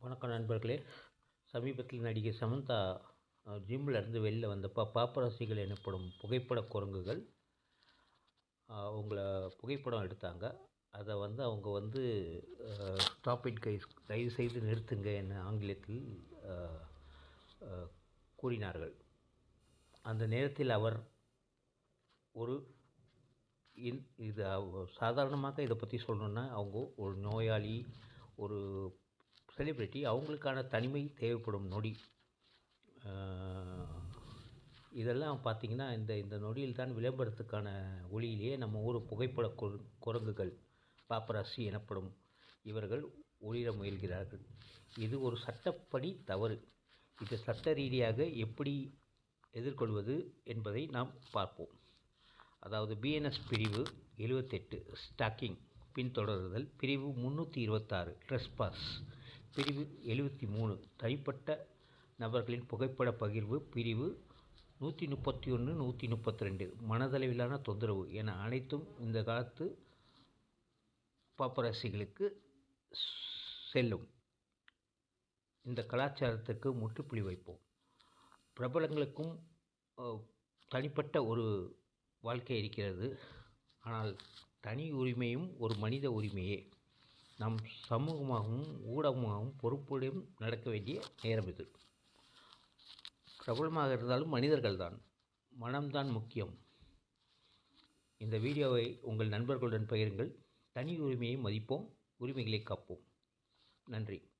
வணக்கம் நண்பர்களே. சமீபத்தில் நடிகை சமந்தா ஜிம்மில் இருந்து வெளில வந்தப்போ பாப்பரசிகள் எனப்படும் புகைப்பட குரங்குகள் அவங்கள புகைப்படம் எடுத்தாங்க. அதை வந்து அவங்க வந்து ஸ்டாப் இட் கைஸ் தயவு செய்து நிறுத்துங்க என ஆங்கிலத்தில் கூறினார்கள். அந்த நேரத்தில் அவர் ஒரு இது சாதாரணமாக இதை பற்றி சொல்லணுன்னா அவங்க ஒரு நோயாளி ஒரு செலிப்ரிட்டி அவங்களுக்கான தனிமை தேவைப்படும் நொடி. இதெல்லாம் பார்த்திங்கன்னா இந்த இந்த நொடியில் தான் விளம்பரத்துக்கான ஒளியிலேயே நம்ம ஊர் புகைப்பட குரங்குகள் பாப்பராசி எனப்படும் இவர்கள் ஒளிர முயல்கிறார்கள். இது ஒரு சட்டப்படி தவறு. இது சட்ட ரீதியாக எப்படி எதிர்கொள்வது என்பதை நாம் பார்ப்போம். அதாவது பிஎன்எஸ் பிரிவு எழுபத்தெட்டு ஸ்டாக்கிங் பின்தொடருதல் பிரிவு முந்நூற்றி இருபத்தாறு ட்ரெஸ்பாஸ் பிரிவு எழுபத்தி மூணு தனிப்பட்ட நபர்களின் புகைப்பட பகிர்வு பிரிவு நூற்றி முப்பத்தி ஒன்று நூற்றி முப்பத்தி ரெண்டு மனதளவிலான தொந்தரவு என அனைத்தும் இந்த காலத்து பாப்பரசிகளுக்கு செல்லும். இந்த கலாச்சாரத்துக்கு முற்றுப்புள்ளி வைப்போம். பிரபலங்களுக்கும் தனிப்பட்ட ஒரு வாழ்க்கை இருக்கிறது. ஆனால் தனி உரிமையும் ஒரு மனித உரிமையே. நம் சமூகமாகவும் ஊடகமாகவும் பொறுப்புடன் நடக்க வேண்டிய நேரம் இது. பிரபலமாக இருந்தாலும் மனிதர்கள் தான் மனம்தான் முக்கியம். இந்த வீடியோவை உங்கள் நண்பர்களுடன் பகிருங்கள். தனி உரிமையை மதிப்போம் உரிமைகளை காப்போம். நன்றி.